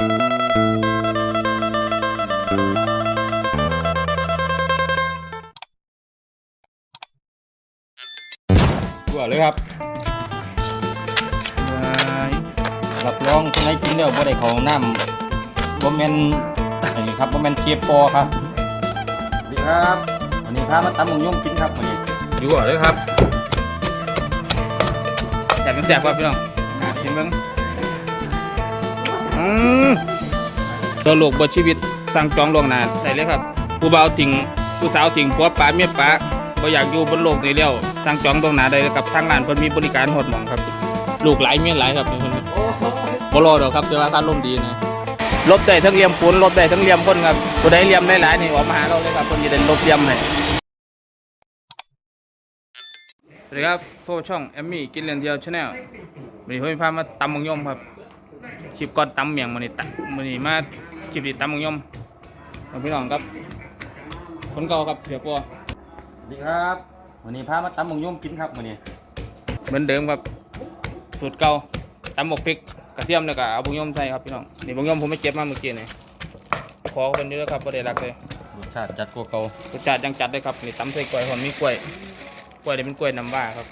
ตัวเลยครับรับรองคนไหนกินแล้วบ่ได้ของน้ำบ่แม่นอันนี้ครับบ่แม่นเชฟปอครับสวัสดีครับวันนี้พามาตำหมูยงกินครับวันนี้อยู่เลยครับแสบเป็นแสบครับพี่น้องอะกินเบิ้ง อืมตัวโลกบทชีวิตสั่งจองล่วงหน้าได้เลยครับผู้บ่าวถิงผู้สาวถิงผัวป๋าเมียป๋าบ่อยากอยู่บนโลกนี้แล้วสั่งจองล่วงหน้าได้เลยครับทางร้านเพิ่นมีบริการหดหมองครับ ลูกหลายเมียหลายครับเพิ่นบ่รอดอกครับแต่ว่าการลมดีนะลบได้ทั้งเลี่ยมปูนลบได้ทั้งเลี่ยมคนครับผู้ใดเลี่ยมได้หลายนี่ออกมาหาเราเลยครับเพิ่นจะได้ลบเลี่ยมให้สวัสดีครับพวกช่องแอมมี่กินเรียนเดียวชาแนลวันนี้ผมพามาตำมังยมครับ คลิปก่อนตำเมียงมันนี่ตำมันนี่มาคลิปนี้ตำมังยมของพี่น้องครับ คนเก่าครับเสียปัวสวัสดีครับวันนี้พามาตำหมูยงกินครับวันนี้ เหมือนเดิมครับสูตรเก่าตำหมกพริกกระเทียมแล้วก็เอาบุงยมใส่ครับพี่น้องนี่บุงยมผมไม่เจ็บมากเมื่อกี้นี่ขอเป็นนี้แล้วครับประเดี๋ยวรักเลยรสชาติจัดกว่าเก่ารสชาติยังจัดเลยครับนี่ตำใส่กล้วยหอมมีกล้วยกล้วยนี่เป็นกล้วยน้ำว้าครับ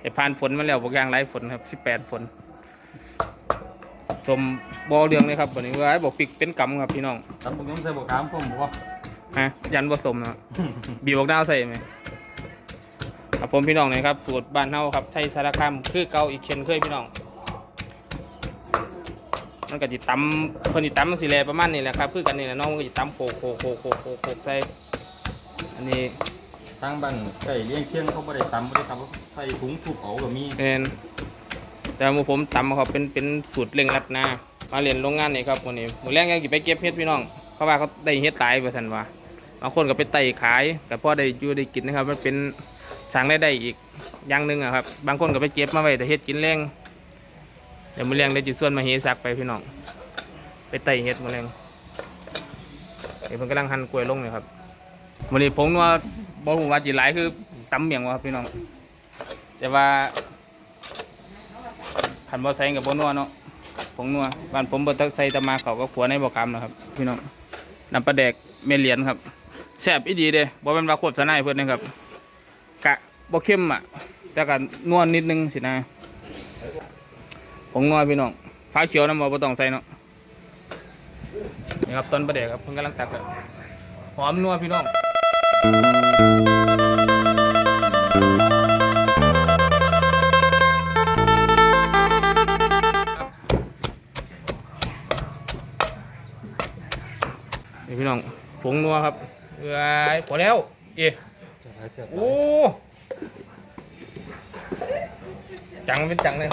แต่ผ่านฝนมาแล้วบอกอย่างไรฝนครับสิบแปดฝน สมบอเรืองเลยครับวันนี้ว่าให้บอกปิกเป็นกำครับพี่น้องตำหมูยงใส่บวกขามผมบ่ฮะยันผสมนะ บีบอกดาวใส่ไหมครับผมพี่น้องเลยครับสูตรบ้านเฮาครับไทยสารคามคือเก่าอีกเช่นเคยพี่น้องมันก็จิตำเพิ่นจิตำมันสิแลประมาณนี้แหละครับคือกันนี่แหละน้องมันก็จิตำโขกโขกโขกโขกโขกโขกใส่อันนี้ทางบ้านไก่เลี้ยงเคียงเขาบ่ได้ตำบ่ได้ตำเขาใส่ถุงทุบเอาก็มีเอ็น แต่หมูผมตำเขาเป็นเป็นสูตรเร่งรัดนามาเรียนโรงงานนี่ครับวันนี้มือแรกยังกิไปเก็บเฮ็ดพี่น้องเขาว่าเขาได้เฮ็ดหลายเปอร์เซ็นว่าบางคนก็ไปไต่ขายแต่พอได้อยู่ได้กินนะครับมันเป็นสั่งได้ได้อีกอย่างหนึ่งอะครับบางคนก็ไปเก็บมาไว้แต่เฮ็ดกินแรงเดี๋ยวมือแรงได้จุดส่วนมาเฮ็ดซักไปพี่น้องไปไต่เฮ็ดมือแรงเดี๋ยวเพิ่นกำลังหั่นกล้วยลงเลยครับวันนี้ผมว่าบ่รู้ว่าจีหลายคือตำเมียงวะครับพี่น้องแต่ว่า ขันบ่ใส่กับบ่นัวเนาะผงนัวบ้านผมบ่ตักใส่ตะมาเขาก็ขัวในบ่กำนะครับ พี่น้องน้ำปลาแดกเมเหรียญครับแซ่บอีดีเด้บ่แม่นว่าโคตรสนายเพิ่นนะครับกะบ่เข้มอะแต่ก็นัวนิดนึงสินะผงนัวพี่น้องฟ้าเขียวน้ำบ่บ่ต้องใส่เนาะนี่ครับต้นปลาแดกครับเพิ่นกำลังตักแล้วหอมนัวพี่น้อง นี่พี่น้องผงนัวครับเอ้ยพอแล้ว เอ๊ะโอ้จังเป็นจังเลย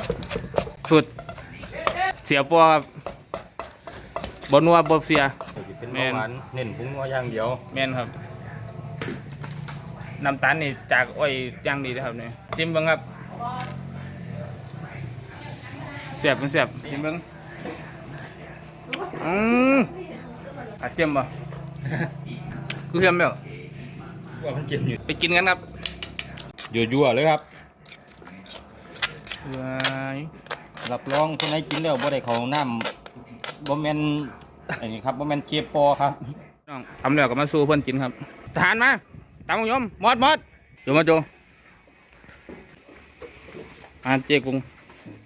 สุด เสียปัวครับบนัวบเสียเป็นแม่เบานหวานเน้นปรุงนัวอย่างเดียว แม่นครับ น้ำตาลนี่จากอ้อยย่างดีนะครับเนี่ยชิมเบิ้งครับเสียบเป็นเสียบชิมเบิ้งอืม อาเจียมป่ะคือเทียมเปล่าว่ามันเจ็บอยู่ไปกินกันครับยั่วๆเลยครับว้ายรับรองคนไหนกินแล้วบ่ได้ของน้ำบ่แม่นอันนี้ครับบ่แม่นเชฟปอครับน้องทำแล้วก็มาสู้เพื่อนกินครับทหารมาตามยมหมดหมดโจมาโจอาเจกุง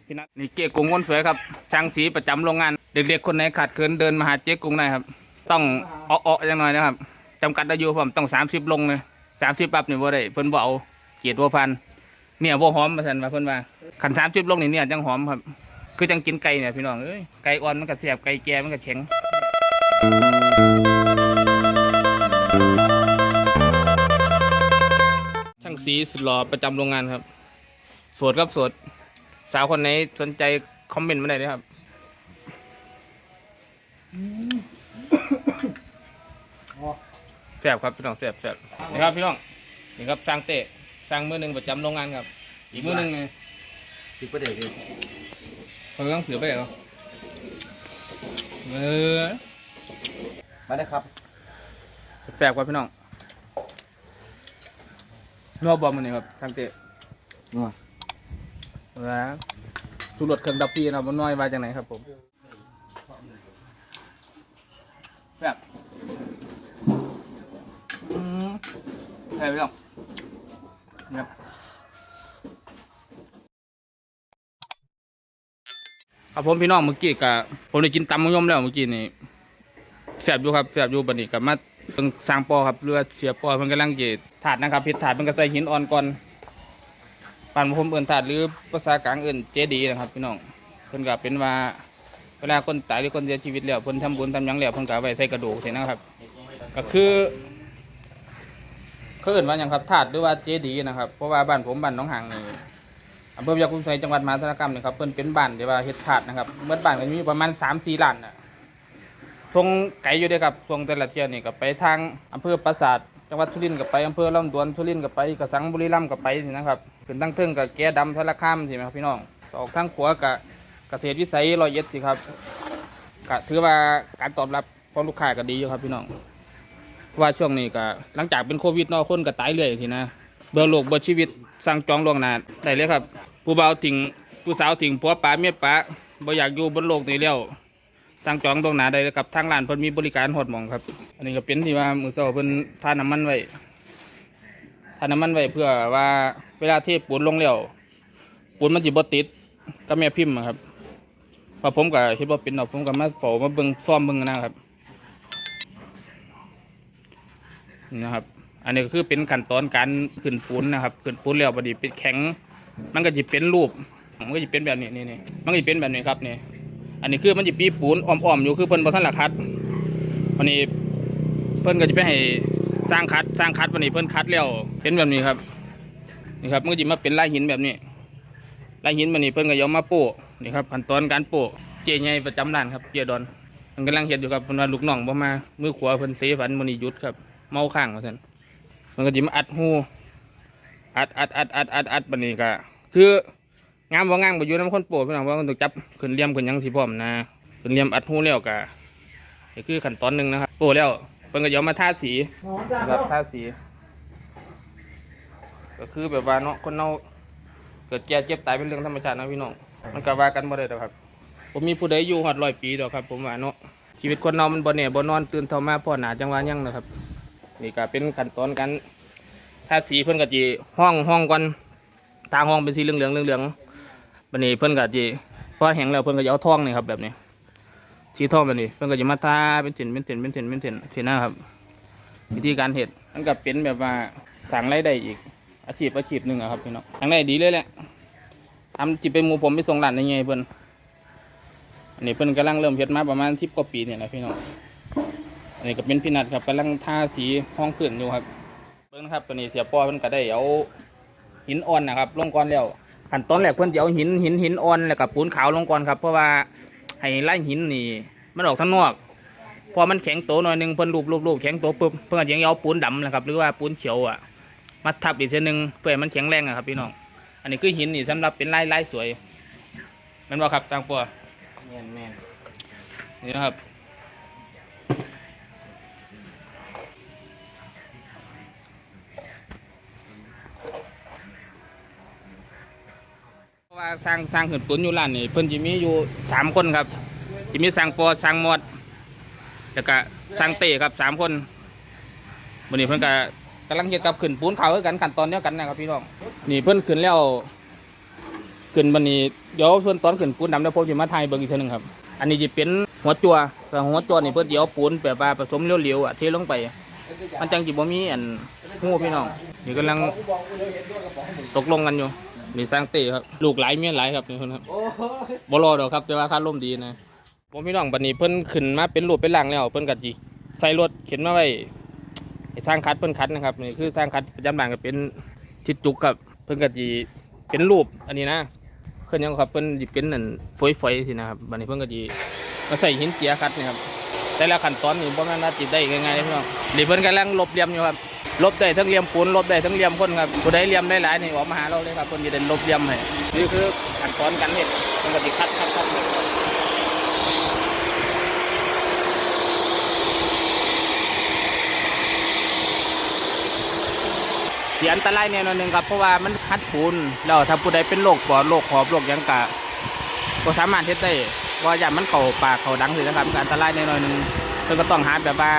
พี่นัทนี่เจกุงคนสวยครับช่างสีประจำโรงงาน เด็กๆคนไหนขาดเคินเดินมาหาเจกุงได้ครับ ต้องเอาๆอย่างหน่อยนะครับจำกัดอายุผมต้องสามสิบลงเลยสามสิบปั๊บนี่บ่ได้เพิ่นบ่เอาเกียรติบ่พันเนี่ยบ่หอมมาสันมาเพิ่นว่าขันสามสิบลงนี่เนี่ยจังหอมครับ คือจังกินไก่เนี่ยพี่น้องเอ้ยไก่อ่อนมันก็แสบไก่แก่มันก็แข็งช่างสีสุดหล่อประจำโรงงานครับโสดครับโสดสาวคนไหนสนใจคอมเมนต์มาได้เลยครับ ซ่บครับพี่น้องแซ่บแซ่บนี่ครับพี่น้องนี่ครับสร้างเตะสร้างมือหนึ่งประจำโรงงานครับ อีกมือหนึ่งเนี่ยสิประเดี๋ยวเขาต้องถือไปเหรอเออมาได้ครับแซ่บครับพี่น้องนัวบอมมันนี่ครับสร้างเตะนัวแล้วสูรสเครื่องดับปีนะครับมันน้อยมาจากไหนครับผมแบบ อืมใช่ไหมครับนี่ครับครับผมพี่น้องเมื่อกี้กับผมได้กินตำมะยมแล้วเมื่อกี้นี่แสบอยู่ครับแสบอยู่บันี้กับมาเพิ่งสร้างปอครับเรือเสียปอเพิ่นกำลังเกตถาดนะครับพิษถาดเพิ่นก็ใส่หินอ่อนก่อนปานผมเอิ้นถาดหรือภาษากลางเอิ้นเจดีนะครับ พี่น้องเพิ่นก็เป็นว่าเวลาคนตายหรือคนเสียชีวิตแล้วเพิ่นทำบุญทำยังแล้วเพิ่นก็เอาไว้ใส่กระดูกใช่นะครับ ก็คือ เขาเอิ้นว่าหยังครับถาดหรือว่าเจดีนะครับเพราะว่าบ้านผมบ้านหน้องหางนี่อำเภอพยาคุมไซจังหวัดมหาสารคามนี่ครับเพิ่นเป็นบ้านเที่ว่าเฮ็ดถาดนะครับเมื่อบ้านก็มีประมาณ3-4ล้านน่ะทรงไกลอยู่ด้อครับทรงแต่ละเทียวนี่ก็ไปทางอำเภอปราสาทจังหวัดสุรินทร์ก็ไปอำเภอลำดวนสุรินทร์ก็ไปกระสังบุรีรัมย์ก็ไปนี่นะครับขึ้นตั้งเทิงกับแก่ดำสารคามใช่ไหมครับพี่น้องออกทางขวากับเกษตรวิสัยร้อยเอ็ดสิครับก็ถือว่าการตอบรับของลูกค้าก็ดีอยู่ครับพี่น้อง ว่าช่วงนี้ก็หลังจากเป็นโควิดเนาะคนก็ตายเรื่อยทีนะ เบอร์โลกเบอร์ชีวิตสั่งจองล่วงหน้าได้เลยครับ ผู้บ่าวถิงผู้สาวถิงผัวป๋าเมียป๋าบ่อยากอยู่บนโลกนี้แล้วสั่งจองล่วงหน้าได้เลยครับทางร้านเพิ่นมีบริการฮอดหมองครับ อันนี้ก็เป็นที่ว่ามือเช้าเพิ่นทาน้ำมันไว้ทาน้ำมันไว้เพื่อว่าเวลาเทปูนลงแล้วปูนมันสิบ่ติดกับแม่พิมพ์ครับพอผมก็คิดว่าเป็นดอกผมก็มาเฝ้ามาเบิ่งซ่อมเบิ่งนะครับ นะครับ อันนี้ก็คือเป็นขั้นตอนการขึ้นปูนนะครับขึ้นปูนแล้วบดีเป็นแข็ง มันก็จะเป็นรูป มันก็จะเป็นแบบนี้นี่นี่มันก็จะเป็นแบบนี้ครับนี่อันนี้คือมันจะปีปูนอ้อมๆอยู่คือเพิ่นบ่ทันละคัดวันนี้เพิ่นก็จะไปให้สร้างคัดสร้างคัดวันนี้เพิ่นคัดแล้วเป็นแบบนี้ครับนี่ครับมันก็จะมาเป็นลายหินแบบนี้ลายหินมันนี่เพิ่นก็ยอมมาโป้นี่ครับขั้นตอนการโป้เจใหญ่ประจำร้านครับเจดอนมันกำลังเฮ็ดอยู่ครับเพิ่นว่าลูกน้องบ่มามือขวาเพิ่นเสฝันมื้อนี้หยุดครับ เมาข้างว่าซั่นมันก็สิมาอัดหูอัดอัดอัดอัดอัดอัดบัดนี้ก็คืองามบ่างามบ่อยู่นำคนโป้พี่น้องว่ามันต้องจับขึ้นเลี่ยมขึ้นยังสิพร้อมนะขึ้นเลี่ยมอัดหูแล้วก็นี่คือขั้นตอนหนึ่งนะครับโป้แล้วเพิ่นก็ยอมมาทาสีครับทาสี ก็คือแบบว่าเนาะคนเน่าเกิดแก่เจ็บตายเป็นเรื่องธรรมชาตินะพี่น้องมันก็ว่ากันบ่ได้ดอกครับ ผมมีผู้ใดอยู่ฮอดร้อยปีดอกครับ ผมว่าเนาะชีวิตคนเรามันบ่แน่บ่นอนตื่นเท่ามาพ่อหนาจังหวะยังนะครับ นี่ก็เป็นขั้นตอนการถ้าสีเพิ่อนก็สิห้องห้องก่อนทางห้องเป็นสีเหลืองเหลืองเหลืองๆบัดนี้เพิ่อนก็สิพอแห้งแล้วเพิ่อนก็จะเอาทองนี่ครับแบบนี้สีทองแบบนี้ เพิ่อนก็จะมาทาเป็นเส้นเป็นเส้นเป็นเส้นเป็นเส้นสีหน้าครับ วิธีการเฮ็ดมันก็เป็นแบบว่าสั่งรายได้อีก อาชีพอาชีพหนึ่งอะครับพี่น้องทางได้ดีเลยแหละทำจิไปหมูผมไปส่งร้านในไงเพิ่นอันนี้เพิ่อนกำลังเริ่มเฮ็ดมาประมาณสิบกว่าปีเนี่ยนะพี่น้อง นนี้ก็เป็นพี่นัดครับกำลังทาสีห้องขึ้นอยู่ครับเพิ่นครับตัวนี้เสียปอเพิ่นก็ได้เอาหินอ่อนนะครับลงก่อนแล้วขั้นตอนแรกเพิ่นจะเอาหินหินหินอ่อนแล้วกับปูนขาวลงก่อนครับ เพราะว่าให้ไล่หินนี่ มันออกทางนอกพอมันแข็งโตหน่อยหนึงเพิ่นรูปรูปรูปแข็งโตปุ๊บเพิ่นก็ยังเอาปูนดำนะครับหรือว่าปูนเขียวอะมาทับอีกเส้นหนึ่งเพื่อให้มันแข็งแรงอะครับพี่น้องอันนี้คือหินนี่สำหรับเป็นลายลายสวยแมันบ่ครับจางปัวแม่นแม่นนี่นะครับ สร้างสร้างขึ้นตุนอยู่ร้านนี่เพิ่นจะมีอยู่สามคนครับจะมีสร้างปอสร้างมอดแล้วก็สร้างเต้ครับสามคนวันนี้เพิ่นก็กำลังเฮ็ดกับขึ้นปูนเขาคือกันขั้นตอนเดียวกันนะครับพี่น้องนี่เพิ่นขึ้นแล้วขึ้นบันนี้เดี๋ยวเพิ่นตอนขึ้นปูนดำแล้วผมจะมาถ่ายเบิ่งอีกเทีนึงครับ อันนี้จะเป็นหัวจัวแต่หัวจัวนี่เพิ่นเดี๋ยวปูนแบบว่าผสมเหลวๆอะเทลงไป มันจังจิบ่มีอันหูพี่น้องนี่กำลังตกลงกันอยู่ นี่สร้างเต้ครับลูกหลายเมียหลายครับนี่เพิ่นครับโอ้ยบ่รอดอกครับแต่ว่าค่าร่มดีนะผมพี่น้องบัดนี้เพิ่นขึ้นมาเป็นรูปเป็นร่างแล้วเพิ่นก็สิใส่รถเข็นมาไว้ให้ทางคัดเพิ่นคัดนะครับนี่คือทางคัดประจำบ้านก็เป็นทิศจุกครับเพิ่นก็สิเป็นรูปอันนี้นะเคลื่อนยังครับเพิ่นสิเป็นนั่นฝอยๆสินะครับบัดนี้เพิ่นก็สิมาใส่หินเจียคัดนี่ครับแต่ละขั้นตอนนี่บ่แม่นว่าสิได้ง่ายๆเลยพี่น้องนี่เพิ่นกำลังลบเหลี่ยมอยู่ครับ ลบได้ทั้งเหลี่ยมปูนลบได้ทั้งเหลี่ยมคนครับผู้ใดเหลี่ยมได้หลายนี่ออกมาหาเราเลยครับเพิ่นสิได้ลบเหลี่ยมให้นี่คือขั้นตอนการเฮ็ดเพิ่นก็สิคัดคัดคัดเสียอันตรายแน่นอนหนึ่งครับเพราะว่ามันคัดปูนแล้วถ้าผู้ใดเป็นโรคปอดโรคหอบโรคยังกะก็สามารถเฮ็ดได้ว่าอย่างมันเข่าปากเข่าดังเลยนะครับอันตรายแน่นอนหนึ่งเพิ่นก็ต้องหาแบบว่า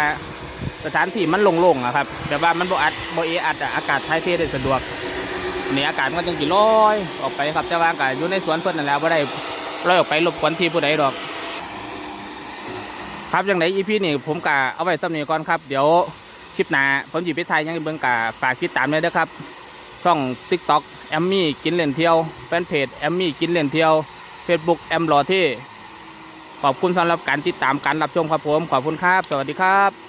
สถานที่มันโล่งๆอะครับแบบว่ามันบ่อัดบ่เออัดอากาศถ่ายเทได้สะดวกนนี้อากาศมันก็จังสิลอยออกไปครับแต่ว่าก็อยู่ในสวนเพิ่นนั่นแหละบ่ได้ลอยออกไปรบกวนที่ผู้ใดดอก ครับอย่างไรอีพีนี่ผมกะเอาไว้สำเนีก่อนครับ เดี๋ยวคลิปหน้าผมหยิบไปไทยยังเบิ่งกะฝากติดตามเลยนะครับช่อง TikTok แอมมี่กินเล่นเที่ยวแฟนเพจแอมมี่กินเล่นเที่ยว Facebook แอมรอที่ขอบคุณสำหรับการติดตามการรับชมครับผม ขอบคุณครับ สวัสดีครับ